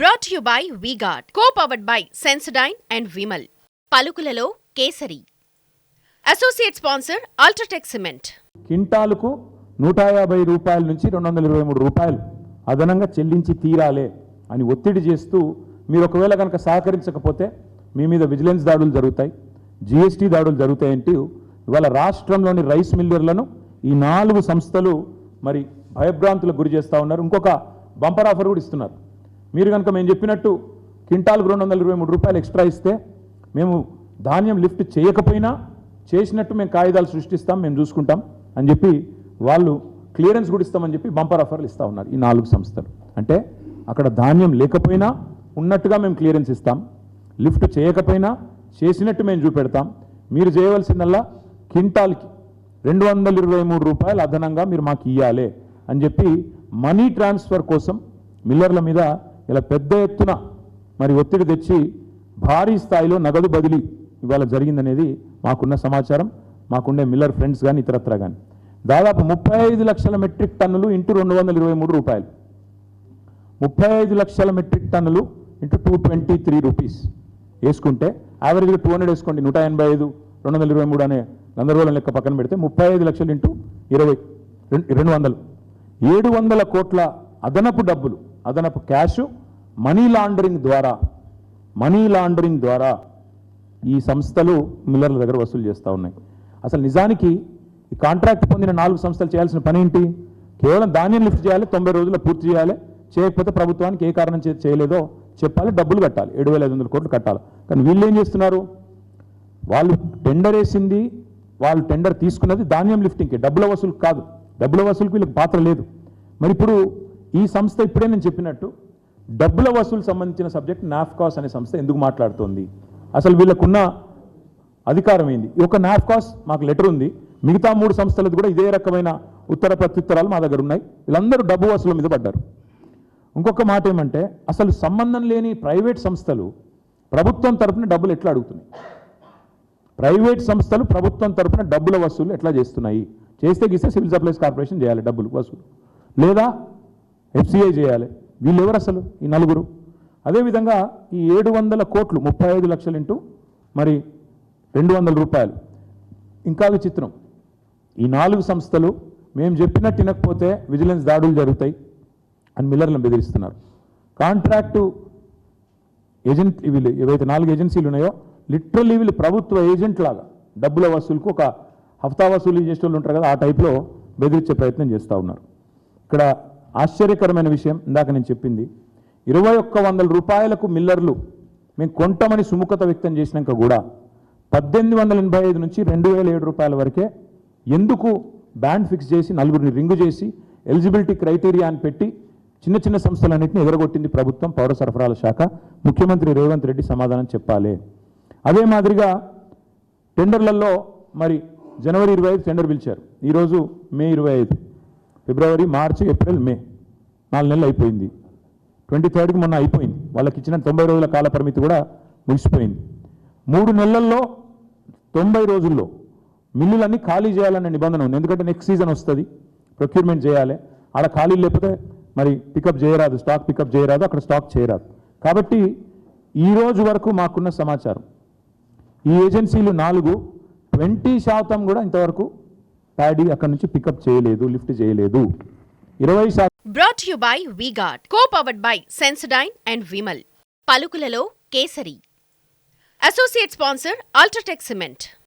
Brought you by V Guard co powered by Sensodyne and Vimal పలుకులలో Kesari. Associate sponsor UltraTech cement క్వింటాలుకు నూట యాభై రూపాయల నుంచి రెండు వందల ఇరవై మూడు రూపాయలు అదనంగా చెల్లించి తీరాలే అని ఒత్తిడి చేస్తూ మీరు ఒకవేళ కనుక సహకరించకపోతే మీ మీద విజిలెన్స్ దాడులు జరుగుతాయి జిఎస్టీ దాడులు జరుగుతాయంటూ ఇవాళ రాష్ట్రంలోని రైస్ మిల్లర్లను ఈ నాలుగు సంస్థలు మరి భయభ్రాంతులకు గురి చేస్తూ ఉన్నారు. ఇంకొక బంపర్ ఆఫర్ కూడా ఇస్తున్నారు. మీరు కనుక మేము చెప్పినట్టు క్వింటాల్కు రెండు వందల ఇరవై మూడు రూపాయలు ఎక్స్ట్రా ఇస్తే మేము ధాన్యం లిఫ్ట్ చేయకపోయినా చేసినట్టు మేము కాగితాలు సృష్టిస్తాం మేము చూసుకుంటాం అని చెప్పి వాళ్ళు క్లియరెన్స్ కూడా ఇస్తామని చెప్పి బంపర్ ఆఫర్లు ఇస్తూ ఉన్నారు ఈ నాలుగు సంస్థలు. అంటే అక్కడ ధాన్యం లేకపోయినా ఉన్నట్టుగా మేము క్లియరెన్స్ ఇస్తాం లిఫ్ట్ చేయకపోయినా చేసినట్టు మేము చూపెడతాం. మీరు చేయవలసిందల్లా క్వింటాల్కి రెండు వందల ఇరవై మూడు రూపాయలు అదనంగా మీరు మాకు ఇవ్వాలి అని చెప్పి మనీ ట్రాన్స్ఫర్ కోసం మిల్లర్ల మీద ఇలా పెద్ద ఎత్తున మరి ఒత్తిడి తెచ్చి భారీ స్థాయిలో నగదు బదిలీ ఇవాళ జరిగిందనేది మాకున్న సమాచారం మాకుండే మిల్లర్ ఫ్రెండ్స్ కానీ ఇతరత్ర కానీ దాదాపు ముప్పై ఐదు లక్షల మెట్రిక్ టన్నులు ఇంటూ రెండు వందల ఇరవై మూడు రూపాయలు. ముప్పై ఐదు లక్షల మెట్రిక్ టన్నులు into two twenty three rupees వేసుకుంటే యావరేజ్గా టూ హండ్రెడ్ వేసుకోండి నూట ఎనభై ఐదు రెండు వందల ఇరవై మూడు అనే గందరగోళం లెక్క పక్కన పెడితే ముప్పై ఐదు లక్షలు ఇంటూ ఇరవై రెండు రెండు వందలు. ఏడు వందల కోట్ల అదనపు డబ్బులు అదనపు క్యాష్ మనీ లాండరింగ్ ద్వారా మనీ లాండరింగ్ ద్వారా ఈ సంస్థలు మిల్లర్ల దగ్గర వసూలు చేస్తూ ఉన్నాయి. అసలు నిజానికి ఈ కాంట్రాక్ట్ పొందిన నాలుగు సంస్థలు చేయాల్సిన పని ఏంటి? కేవలం ధాన్యం లిఫ్ట్ చేయాలి తొంభై రోజుల్లో పూర్తి చేయాలి చేయకపోతే ప్రభుత్వానికి ఏ కారణం చేయలేదో చెప్పాలి డబ్బులు కట్టాలి ఏడు వేల ఐదు వందల కోట్లు కట్టాలి. కానీ వీళ్ళు ఏం చేస్తున్నారు? వాళ్ళు టెండర్ వేసింది వాళ్ళు టెండర్ తీసుకున్నది ధాన్యం లిఫ్టింగ్కి డబ్బుల వసూలు కాదు. డబ్బుల వసూలుకి వీళ్ళకి పాత్ర లేదు. మరి ఇప్పుడు ఈ సంస్థ ఇప్పుడే నేను చెప్పినట్టు డబ్బుల వసూలు సంబంధించిన సబ్జెక్ట్ నాఫ్కాస్ అనే సంస్థ ఎందుకు మాట్లాడుతోంది? అసలు వీళ్ళకున్న అధికారం ఏంది? ఒక నాఫ్కాస్ మాకు లెటర్ ఉంది. మిగతా మూడు సంస్థలది కూడా ఇదే రకమైన ఉత్తర ప్రత్యుత్తరాలు మా దగ్గర ఉన్నాయి. వీళ్ళందరూ డబ్బు వసూలు మీద పడ్డారు. ఇంకొక మాట ఏమంటే అసలు సంబంధం లేని ప్రైవేట్ సంస్థలు ప్రభుత్వం తరపున డబ్బులు ఎట్లా అడుగుతున్నాయి? ప్రైవేట్ సంస్థలు ప్రభుత్వం తరపున డబ్బుల వసూలు ఎట్లా చేస్తున్నాయి? చేస్తే గీస్తే సివిల్ సప్లైస్ కార్పొరేషన్ చేయాలి డబ్బులు వసూలు. లేదా ఎఫ్సిఐ చేయాలి. వీళ్ళు ఎవరు అసలు? ఈ నలుగురు. అదేవిధంగా ఈ ఏడు వందల కోట్లు ముప్పై ఐదు లక్షలు ఇంటూ మరి రెండు వందల రూపాయలు. ఇంకా విచిత్రం. ఈ నాలుగు సంస్థలు మేము చెప్పినట్టు వినకపోతే విజిలెన్స్ దాడులు జరుగుతాయి అని మిల్లర్లను బెదిరిస్తున్నారు. కాంట్రాక్టు ఏజెంట్ వీళ్ళు ఏవైతే నాలుగు ఏజెన్సీలు ఉన్నాయో లిటరల్లీ వీళ్ళు ప్రభుత్వ ఏజెంట్ లాగా డబ్బుల వసూలుకు ఒక హఫ్తా వసూలు చేసే వాళ్ళు ఉంటారు కదా ఆ టైప్లో బెదిరించే ప్రయత్నం చేస్తూ ఉన్నారు. ఇక్కడ ఆశ్చర్యకరమైన విషయం ఇందాక నేను చెప్పింది. ఇరవై ఒక్క వందల రూపాయలకు మిల్లర్లు మేము కొంటామని సుముఖత వ్యక్తం చేసినాక కూడా పద్దెనిమిది వందల ఎనభై ఐదు నుంచి రెండు వేల ఏడు రూపాయల వరకే ఎందుకు బ్యాండ్ ఫిక్స్ చేసి నలుగురిని రింగు చేసి ఎలిజిబిలిటీ క్రైటీరియా అని పెట్టి చిన్న చిన్న సంస్థలన్నింటినీ ఎగరగొట్టింది ప్రభుత్వం పౌర సరఫరాల శాఖ. ముఖ్యమంత్రి రేవంత్ రెడ్డి సమాధానం చెప్పాలి. అదే మాదిరిగా టెండర్లలో మరి జనవరి ఇరవై ఐదు టెండర్ పిలిచారు. ఈరోజు మే ఇరవై ఐదు. February March April May. నాలుగు నెలలు అయిపోయింది. ట్వంటీ థర్డ్కి మొన్న అయిపోయింది. వాళ్ళకి ఇచ్చిన తొంభై రోజుల కాల పరిమితి కూడా ముగిసిపోయింది. మూడు నెలల్లో తొంభై రోజుల్లో మిల్లులన్నీ ఖాళీ చేయాలనే నిబంధన ఉంది. ఎందుకంటే నెక్స్ట్ సీజన్ వస్తుంది. ప్రొక్యూర్మెంట్ చేయాలి. అలా ఖాళీ లేకపోతే మరి పికప్ చేయరాదు. స్టాక్ పికప్ చేయరాదు. అక్కడ స్టాక్ చేయరాదు. కాబట్టి ఈ రోజు వరకు మాకున్న సమాచారం. ఈ ఏజెన్సీలు నాలుగు. ట్వంటీ శాతం కూడా ఇంతవరకు ప్యాడీ అక్కడ నుంచి పికప్ చేయలేదు లిఫ్ట్ చేయలేదు. ఇరవై శాతం brought you by V Guard co powered by Sensodyne and Vimal పలుకులలో Kesari. Associate sponsor UltraTech cement